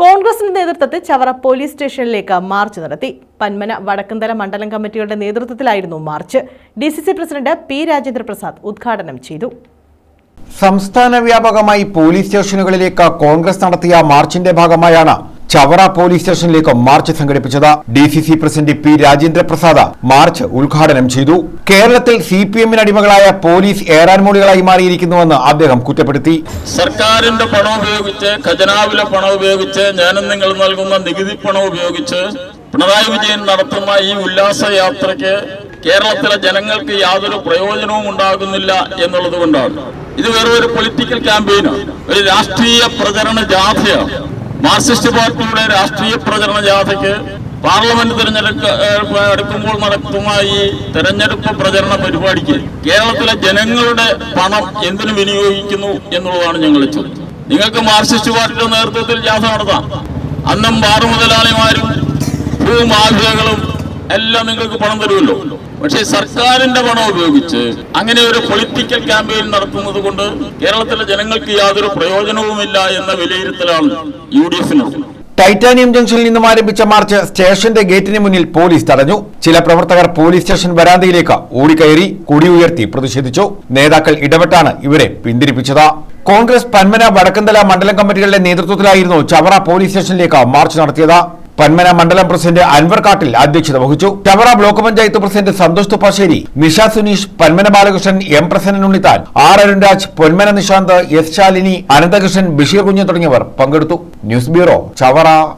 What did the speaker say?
കോൺഗ്രസിന്റെ നേതൃത്വത്തിൽ ചവറ പോലീസ് സ്റ്റേഷനിലേക്ക് മാർച്ച് നടത്തി. പന്മന വടക്കന്തല മണ്ഡലം കമ്മിറ്റിയുടെ നേതൃത്വത്തിലായിരുന്നു march. D C C president P Rajendra Prasad ഉദ്ഘാടനം ചെയ്തു. സംസ്ഥാന വ്യാപകമായി പോലീസ് സ്റ്റേഷനുകളിലേക്ക് കോൺഗ്രസ് നടത്തിയ മാർച്ചിന്റെ ഭാഗമായാണ് ചവറ പോലീസ് സ്റ്റേഷനിലേക്ക് മാർച്ച് സംഘടിപ്പിച്ചത് D C C president P Rajendra Prasad march ഉദ്ഘാടനം ചെയ്തു. കേരളത്തിൽ സി പി എമ്മിന് അടിമകളായ പോലീസ് ഏറാൻമൂളികളായി മാറിയിരിക്കുന്നുവെന്ന് അദ്ദേഹം കുറ്റപ്പെടുത്തി. സർക്കാരിന്റെ പണം ഉപയോഗിച്ച് ഖജനാവിലെ പണം ഉപയോഗിച്ച് ഞാനും നിങ്ങൾ നൽകുന്ന നികുതി പണം ഉപയോഗിച്ച് പിണറായി വിജയൻ നടത്തുന്ന ഈ ഉല്ലാസ ഉല്ലാസയാത്രയ്ക്ക് കേരളത്തിലെ ജനങ്ങൾക്ക് യാതൊരു പ്രയോജനവും ഉണ്ടാകുന്നില്ല എന്നുള്ളത് കൊണ്ടാണ്. ഇത് വേറെ ഒരു പൊളിറ്റിക്കൽ ക്യാമ്പയിനാണ് ഒരു രാഷ്ട്രീയ പ്രചരണ ജാഥയാണ്. മാർക്സിസ്റ്റ് പാർട്ടിയുടെ രാഷ്ട്രീയ പ്രചരണ ജാഥയ്ക്ക് പാർലമെന്റ് തിരഞ്ഞെടുപ്പ് എടുക്കുമ്പോൾ നടത്തുന്ന ഈ തെരഞ്ഞെടുപ്പ് പ്രചരണ പരിപാടിക്ക് കേരളത്തിലെ ജനങ്ങളുടെ പണം എന്തിനു വിനിയോഗിക്കുന്നു എന്നുള്ളതാണ് ഞങ്ങൾ ചോദിച്ചത് നിങ്ങൾക്ക് മാർക്സിസ്റ്റ് പാർട്ടിയുടെ നേതൃത്വത്തിൽ ജാഥ നടത്താം. അന്നും ബാറു മുതലാളിമാരും ഭൂമാഫിയകളും എല്ലാം നിങ്ങൾക്ക് പണം തരുമല്ലോ. പക്ഷേ സർക്കാരിന്റെ പണം ഉപയോഗിച്ച് അങ്ങനെ ഒരു പൊളിറ്റിക്കൽ ക്യാമ്പയിൻ നടത്തുന്നത് കൊണ്ട് കേരളത്തിലെ ജനങ്ങൾക്ക് യാതൊരു പ്രയോജനവുമില്ല എന്ന വിലയിരുത്തലാണ് യു ഡി ടൈറ്റാനിയം ജംഗ്ഷനിൽ നിന്നും ആരംഭിച്ച മാർച്ച് സ്റ്റേഷന്റെ ഗേറ്റിന് മുന്നിൽ പോലീസ് തടഞ്ഞു. ചില പ്രവർത്തകർ പോലീസ് സ്റ്റേഷൻ വരാന്തയിലേക്ക് ഓടിക്കയറി കൊടി ഉയർത്തി പ്രതിഷേധിച്ചു. നേതാക്കൾ ഇടപെട്ടാണ് ഇവരെ പിന്തിരിപ്പിച്ചത്. കോൺഗ്രസ് പന്മന വടക്കന്തല മണ്ഡലം കമ്മിറ്റികളുടെ നേതൃത്വത്തിലായിരുന്നു ചവറ പോലീസ് സ്റ്റേഷനിലേക്ക് മാർച്ച് നടത്തിയത്. പന്മന മണ്ഡലം പ്രസിഡന്റ് അൻവർ കാട്ടിൽ അധ്യക്ഷത വഹിച്ചു. Chavara block panchayat president Santhosh Thuppassery Nisha Suneesh Panmana Balakrishnan M Prasannan Unnithan R Arunraj Ponmana Nishanth S Shalini Ananthakrishnan Basheer Kunju തുടങ്ങിയവർ പങ്കെടുത്തു. News bureau Chavara.